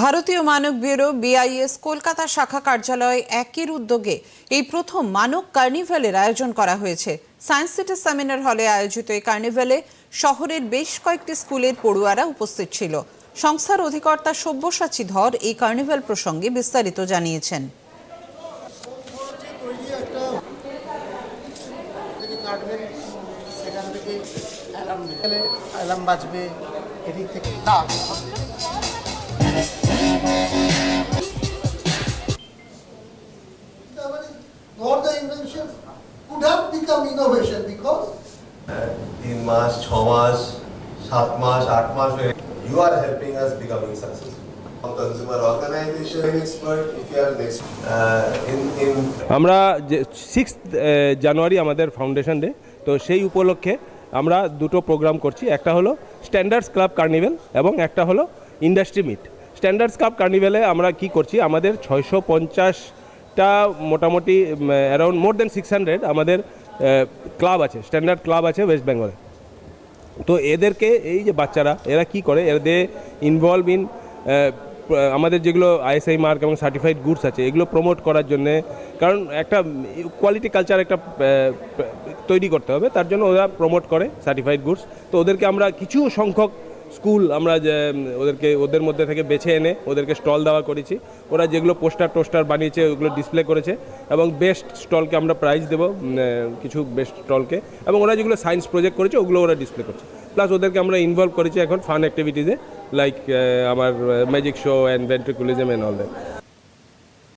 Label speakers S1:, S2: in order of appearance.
S1: ভারতীয় মানক bureau BIS Kolkata শাখা কার্যালয় একের উদ্যোগে এই প্রথম মানব কার্নিভ্যালের আয়োজন করা হয়েছে। সায়েন্স সিটি সেমিনার হলে আয়োজিত এই কার্নিভ্যালে শহরের বেশ কয়েকটি স্কুলের পড়ুয়ারা উপস্থিত ছিল। সংস্থার অধিকর্তা সব্যসাচী ধর এই কার্নিভ্যাল প্রসঙ্গে বিস্তারিত জানিয়েছেন।
S2: থেকে Nor the invention. Could have become innovation because
S3: তিন মাস ছ মাস সাত মাস আট মাস expert if you are next in in
S4: আমরা যে সিক্স জানুয়ারি আমাদের ফাউন্ডেশন ডে তো সেই উপলক্ষে আমরা দুটো প্রোগ্রাম করছি। একটা হলো স্ট্যান্ডার্ডস ক্লাব কার্নিভেল এবং একটা হলো ইন্ডাস্ট্রি মিট স্ট্যান্ডার্ডস ক্লাব কার্নিভেলে আমরা কি করছি? আমাদের ছয়শো পঞ্চাশ পঞ্চাশটা মোটামুটি around more than six hundred আমাদের ক্লাব আছে স্ট্যান্ডার্ড ক্লাব আছে ওয়েস্ট বেঙ্গলে তো এদেরকে, এই যে বাচ্চারা, এরা কি করে? এরা এদের ইনভলভ ইন আমাদের যেগুলো আইএসআই মার্ক এবং সার্টিফাইড গুডস আছে, এগুলো প্রমোট করার জন্য, কারণ একটা কোয়ালিটি কালচার একটা তৈরি করতে হবে, তার জন্য ওরা প্রমোট করে সার্টিফাইড গুডস তো ওদেরকে আমরা কিছু সংখ্যক স্কুল আমরা ওদেরকে, ওদের মধ্যে থেকে বেছে এনে ওদেরকে স্টল দেওয়া করেছি। ওরা যেগুলো পোস্টার টোস্টার বানিয়েছে, ওগুলো ডিসপ্লে করেছে এবং বেস্ট স্টলকে আমরা প্রাইজ দেবো কিছু বেস্ট স্টলকে এবং ওরা যেগুলো সায়েন্স প্রজেক্ট করেছে, ওগুলো ওরা ডিসপ্লে করছে। প্লাস ওদেরকে আমরা ইনভলভ করেছি এখন ফান অ্যাক্টিভিটিসে লাইক আমার magic show and ventriloquism and all that